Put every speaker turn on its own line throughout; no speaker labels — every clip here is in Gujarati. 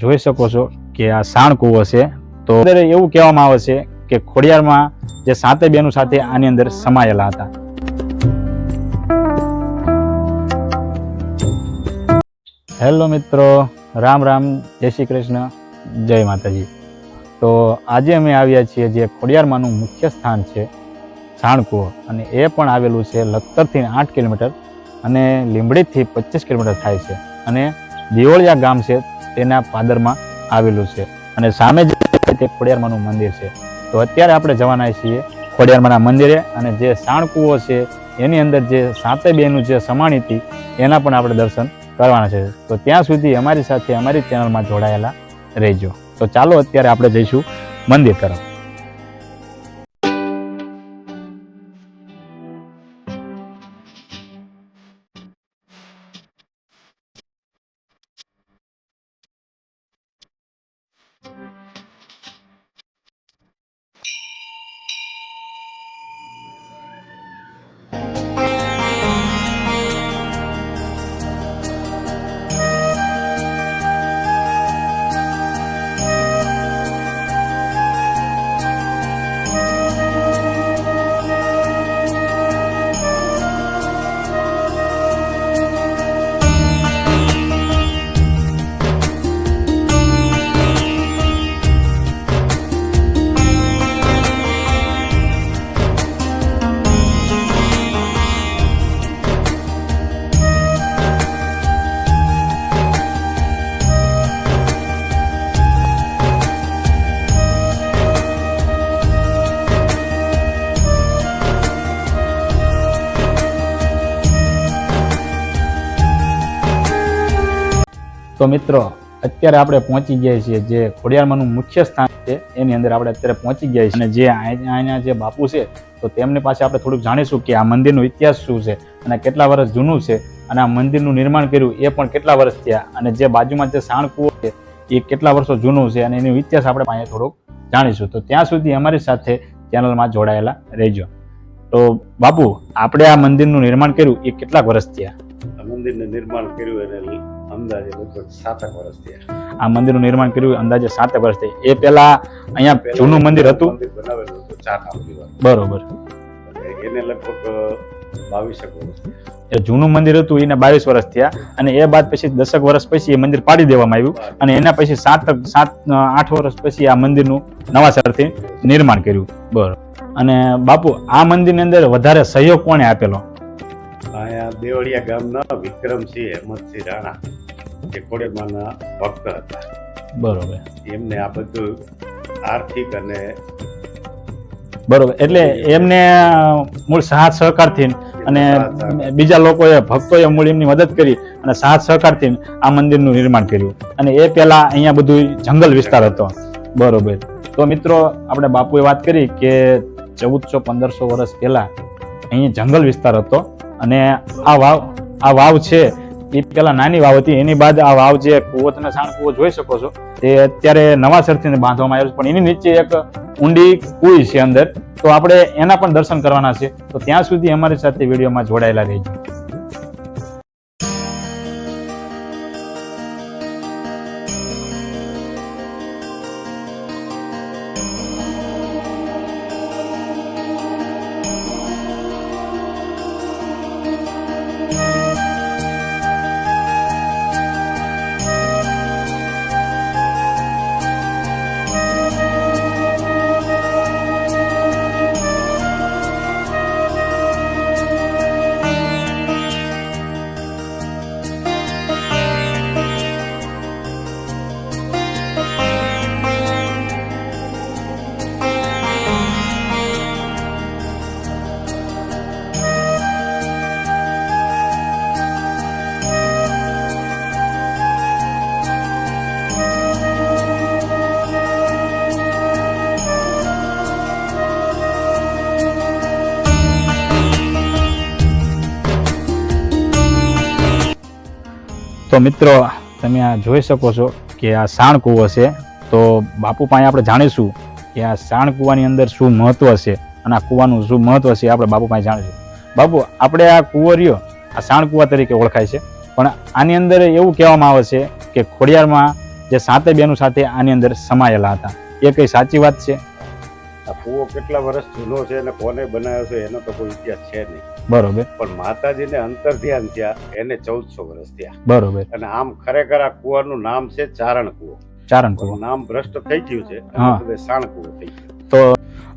જોઈ શકો છો કે આ સાણ કૂવો છે. તો એવું કહેવામાં આવે છે કે ખોડિયારમાં જે સાતે બેનું સાથે આની અંદર સમાયેલા હતા. હેલો મિત્રો, રામ રામ, જય શ્રી કૃષ્ણ, જય માતાજી. તો આજે અમે આવ્યા છીએ જે ખોડિયારમાંનું મુખ્ય સ્થાન છે સાણકૂવો અને એ પણ આવેલું છે લખતરથી આઠ કિલોમીટર અને લીંબડીથી પચીસ કિલોમીટર થાય છે. અને દિયોળિયા ગામ છે તેના પાદરમાં આવેલું છે. અને સામે જે તે ખોડિયારમાનું મંદિર છે. તો અત્યારે આપણે જવાના છીએ ખોડિયારમાના મંદિરે અને જે સાણકુઓ છે, એની અંદર જે સાતે બેનું જે સમાણી હતી, એના પણ આપણે દર્શન કરવાના છે. તો ત્યાં સુધી અમારી સાથે અમારી ચેનલમાં જોડાયેલા રહેજો. તો ચાલો અત્યારે આપણે જઈશું મંદિર તરફ. તો મિત્રો, અત્યારે આપણે પહોંચી ગયા છીએ જે ખોડિયારમાંનું મુખ્ય સ્થાન છે, એની અંદર આપણે અત્યારે પહોંચી ગયા છીએ. અને જે અહીંયા જે બાપુ છે, તો તેમની પાસે આપણે થોડુંક જાણીશું કે આ મંદિરનો ઇતિહાસ શું છે અને કેટલા વર્ષ જૂનું છે અને આ મંદિરનું નિર્માણ કર્યું એ પણ કેટલા વર્ષ થયા અને જે બાજુમાં જે સાણકૂવો છે, એ કેટલા વર્ષો જૂનું છે અને એનો ઇતિહાસ આપણે અહીંયા થોડુંક જાણીશું. તો ત્યાં સુધી અમારી સાથે ચેનલમાં જોડાયેલા રહેજો. તો બાપુ, આપણે આ મંદિરનું નિર્માણ કર્યું એ કેટલાક વર્ષ થયા?
મંદિરનું નિર્માણ કર્યું એને અંદાજે લગભગ સાતક વર્ષ થયા.
આ મંદિરનું નિર્માણ કર્યું અંદાજે સાત વર્ષ થયા. એ પહેલા અહીંયા જૂનું મંદિર હતું?
બનાવેલું હતું ચાર
બરોબર.
એને લગભગ બાવીસક વર્ષ
એ જૂનું મંદિર હતું એને બાવીસ વર્ષ થયા અને એ બાદ પછી દસક વર્ષ પછી એ મંદિર પાડી દેવામાં આવ્યું અને એના પછી સાત સાત આઠ વર્ષ પછી આ મંદિરનું નવાસરથી નિર્માણ કર્યું. બરોબર. અને બાપુ આ મંદિરની અંદર વધારે સહયોગ કોણે આપેલો?
અહીંયા દેવળિયા ગામના વિક્રમસિંહ હેમંતસિંહ રાણા જે કોડેમાના ભક્ત હતા.
બરોબર.
એમને આ બધું આર્થિક અને
બરોબર. એટલે એમને મૂળ સાથ સહકારથી અને બીજા લોકોએ ભક્તોએ મૂળ એમની મદદ કરી અને સાથ સહકારથી આ મંદિરનું નિર્માણ કર્યું. અને એ પહેલા અહીંયા બધું જંગલ વિસ્તાર હતો. બરોબર. તો મિત્રો આપણે બાપુએ વાત કરી કે ચૌદસો પંદરસો વર્ષ પહેલા અહીં જંગલ વિસ્તાર હતો. અને આ વાવ આ વાવ છે, એ પેલા નાની વાવ હતી. એની બાદ આ વાવ જે કુવો તમે સાણ કુવો જોઈ શકો છો, તે અત્યારે નવાસરથી બાંધવામાં આવ્યો છે. પણ એની નીચે એક ઊંડી કુઈ છે અંદર. તો આપણે એના પણ દર્શન કરવાના છે. તો ત્યાં સુધી અમારી સાથે વિડીયોમાં જોડાયેલા રહેજો. તો મિત્રો, તમે આ જોઈ શકો છો કે આ સાણ કૂવો છે. તો બાપુ પાસે આપણે જાણીશું કે આ સાણ કૂવાની અંદર શું મહત્વ છે અને આ કૂવાનું શું મહત્વ છે આપણે બાપુ પાસે જાણીશું. બાપુ, આપણે આ કૂવો રહ્યો, આ સાણ કૂવા તરીકે ઓળખાય છે. પણ આની અંદર એવું કહેવામાં આવે છે કે ખોડિયારમાં જે સાતે બહેનો સાથે આની અંદર સમાયેલા હતા. એ કઈ સાચી વાત છે?
આ કૂવો કેટલા વર્ષ જૂનો છે અને કોને બનાવ્યો છે એનો તો કોઈ ઇતિહાસ છે નહીં.
બરોબર.
પણ માતાજીને અંતર ધ્યાન થયા એને ચૌદસો વર્ષ થયા.
બરોબર.
અને આમ ખરેખર આ કુવાનું નામ છે ચારણ કુવો
ચારણ કુવો
નામ ભ્રષ્ટ થઈ ગયું છે
હા.
સાણ કુવો થઈ
તો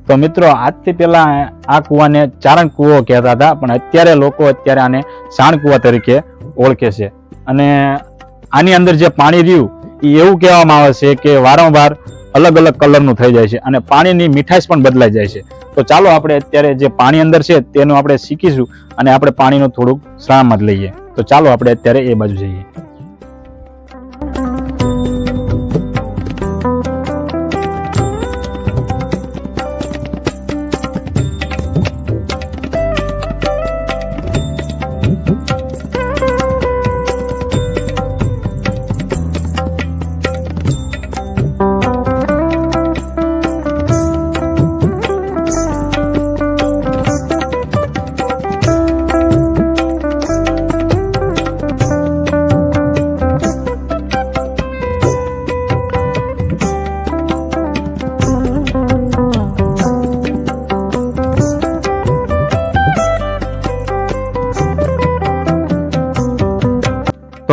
તો મિત્રો આજથી પહેલા આ કૂવાને ચારણ કૂવો કહેતા હતા પણ અત્યારે લોકો અત્યારે આને સાણ કૂવા તરીકે ઓળખે છે. અને આની અંદર જે પાણી રહ્યું એ એવું કહેવામાં આવે છે કે વારંવાર અલગ અલગ કલરનું થઈ જાય છે અને પાણીની મીઠાશ પણ બદલાઈ જાય છે. તો ચાલો આપણે અત્યારે જે પાણી અંદર છે તેનું આપણે શીખીશું અને આપણે પાણીનું થોડુંક સલામત લઈએ. તો ચાલો આપણે અત્યારે એ બાજુ જઈએ.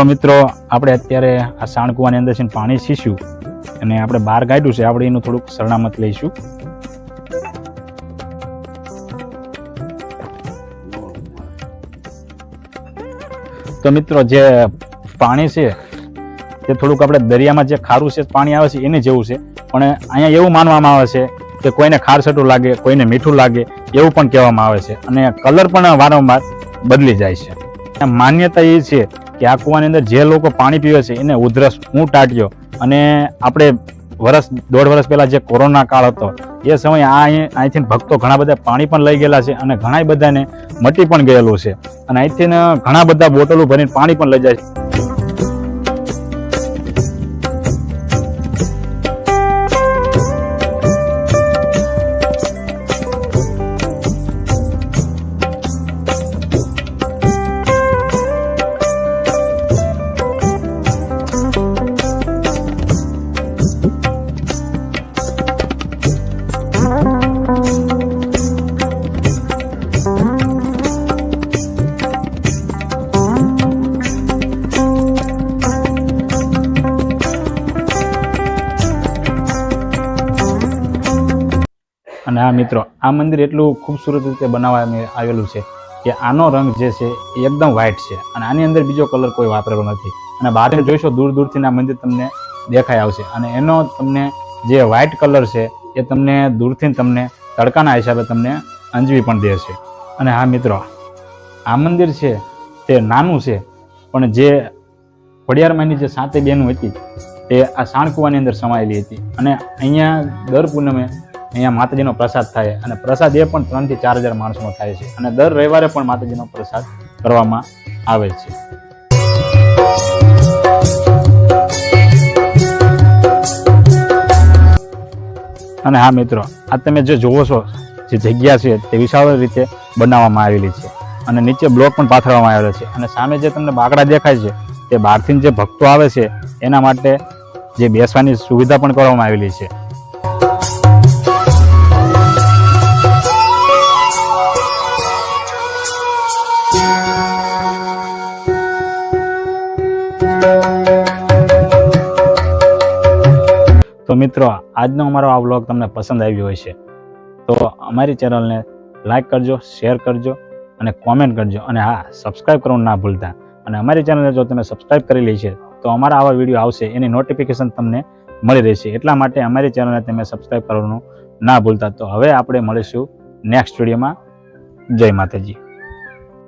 મિત્રો, આપણે અત્યારે આ સાણકુવાની અંદર પાણી શીશું અને આપણે બહાર કાઢ્યું છે. આપણે એનું થોડુંક સરણામત લઈશું. તો મિત્રો, જે પાણી છે, તે થોડુંક આપણે દરિયામાં જે ખારું છે, પાણી આવે છે, એને જેવું છે. પણ અહીંયા એવું માનવામાં આવે છે કે કોઈને ખારસટું લાગે, કોઈને મીઠું લાગે, એવું પણ કહેવામાં આવે છે. અને કલર પણ વારંવાર બદલી જાય છે. માન્યતા એ છે કે આ કૂવાની અંદર જે લોકો પાણી પીવે છે એને ઉધરસ હું ટાટ્યો. અને આપણે વર્ષ દોઢ વર્ષ પહેલાં જે કોરોના કાળ હતો, એ સમયે આ અહીં, અહીંથી ભક્તો ઘણા બધા પાણી પણ લઈ ગયેલા છે અને ઘણા બધાને મટી પણ ગયેલું છે. અને અહીંથી ઘણા બધા બોટલો ભરીને પાણી પણ લઈ જાય છે. અને આ મિત્રો, આ મંદિર એટલું ખૂબસૂરત રીતે બનાવવામાં આવેલું છે કે આનો રંગ જે છે એ એકદમ વ્હાઇટ છે અને આની અંદર બીજો કલર કોઈ વાપરેલો નથી. અને બહાર જોઈશો દૂર દૂરથી આ મંદિર તમને દેખાઈ આવશે. અને એનો તમને જે વ્હાઇટ કલર છે એ તમને દૂરથી તમને તડકાના હિસાબે તમને અંજવી પણ દે છે. અને હા મિત્રો, આ મંદિર છે તે નાનું છે, પણ જે ખોડિયારમાંની જે સાતે બેનું હતી, તે આ સાણકુવાની અંદર સમાયેલી હતી. અને અહીંયા દર પૂનમે અહીંયા માતાજીનો પ્રસાદ થાય અને પ્રસાદ એ પણ ત્રણથી ચાર હજાર માણસનો થાય છે. અને દર રવિવારે પણ માતાજીનો પ્રસાદ કરવામાં આવે છે. અને હા મિત્રો, આ તમે જે જોવો છો, જે જગ્યા છે તે વિશાળ રીતે બનાવવામાં આવેલી છે. અને નીચે બ્લોક પણ પાથરવામાં આવેલો છે. અને સામે જે તમને બાકડા દેખાય છે, તે બહારથી જે ભક્તો આવે છે, એના માટે જે બેસવાની સુવિધા પણ કરવામાં આવેલી છે. મિત્રો, આજનો અમારો આ વ્લોગ તમને પસંદ આવ્યો હોય છે, તો અમારી ચેનલને લાઇક કરજો શેર કરજો અને કોમેન્ટ કરજો. અને હા સબસ્ક્રાઈબ કરવાનું ના ભૂલતા. અને અમારી ચેનલને જો તમે સબસ્ક્રાઈબ કરી લઈ છે, તો અમારા આવા વીડિયો આવશે, એની નોટિફિકેશન તમને મળી રહેશે. એટલા માટે અમારી ચેનલને તમે સબસ્ક્રાઈબ કરવાનું ના ભૂલતા. તો હવે આપણે મળીશું નેક્સ્ટ વિડીયોમાં જય માતાજી.